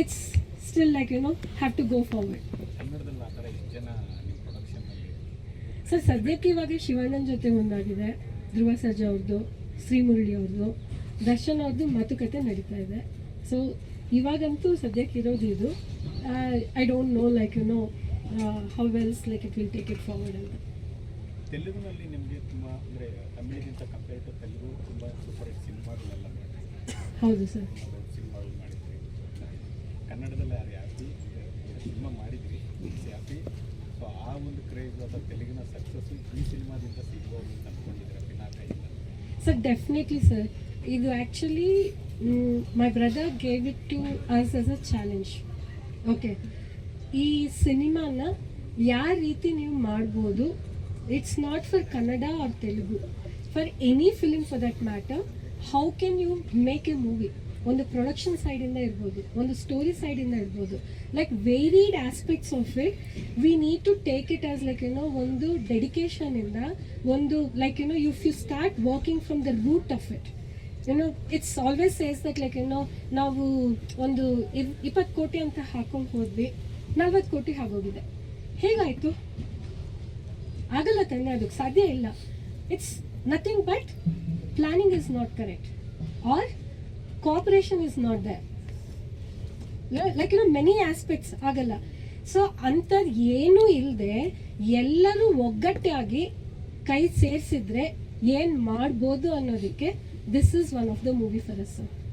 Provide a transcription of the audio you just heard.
It's still like you know have to go forward sir ಸದ್ಯಕ್ಕೆ ಇವಾಗ ಶಿವಾನಂದ್ ಜೊತೆ ಒಂದಾಗಿದೆ ಧ್ರುವ ಸರ್ಜಾ ಅವ್ರದ್ದು ಶ್ರೀಮುರಳಿ ಅವ್ರದ್ದು ದರ್ಶನ್ ಅವ್ರದ್ದು ಮಾತುಕತೆ ನಡೀತಾ ಇದೆ. ಸೊ ಇವಾಗಂತೂ ಸದ್ಯಕ್ಕೆ ಇರೋದು ಇದು. I don't know like you know how wells like it will take it forward ಅಂತ. ತೆಲುಗಿನಲ್ಲಿ ನಿಮಗೆ ತುಂಬ ಅಂದರೆ ತಮಿಳಿಗಿಂತ ಕಂಪೇರ್ ಟು ತೆಲುಗು ತುಂಬ ಸೂಪರ್ ಹಿಟ್ ಸಿನಿಮಾಗಳೆಲ್ಲ. ಹೌದು ಸರ್ ತೆಲುಗಿನ ಈ ಸರ್ ಡೆಫಿನೆಟ್ಲಿ ಸರ್ ಇದು actually my brother gave it to us as a challenge okay ಈ ಸಿನಿಮಾನ ಯಾವ ರೀತಿ ನೀವು ಮಾಡ್ಬೋದು it's not for Kannada or Telugu for any film for that matter how can you make a movie ಒಂದು production ಸೈಡಿಂದ ಇರ್ಬೋದು, ಒಂದು ಸ್ಟೋರಿ ಸೈಡಿಂದ ಇರ್ಬೋದು like varied aspects of it we need to take it as like ಏನೋ ಒಂದು ಡೆಡಿಕೇಶನಿಂದ ಒಂದು ಲೈಕ್ ಏನೋ if you start walking from the root of it ಏನೋ it's always says that like ಏನೋ ನಾವು ಒಂದು ಇಪ್ಪತ್ತು ಕೋಟಿ ಅಂತ ಹಾಕೊಂಡು ಹೋದ್ವಿ, ನಲ್ವತ್ತು ಕೋಟಿ ಆಗೋಗಿದೆ. ಹೇಗಾಯಿತು? ಆಗಲ್ಲ ತಾನೆ, ಅದಕ್ಕೆ ಸಾಧ್ಯ ಇಲ್ಲ. It's nothing but planning is not correct or cooperation is not they like ಏನೋ ಮೆನಿ ಆಸ್ಪೆಕ್ಟ್ಸ್ ಆಗಲ್ಲ. ಸೊ ಅಂಥದ್ದು ಏನೂ ಇಲ್ಲದೆ ಎಲ್ಲರೂ ಒಗ್ಗಟ್ಟಾಗಿ ಕೈ ಸೇರಿಸಿದ್ರೆ ಏನು ಮಾಡ್ಬೋದು ಅನ್ನೋದಕ್ಕೆ this is one of the movie for us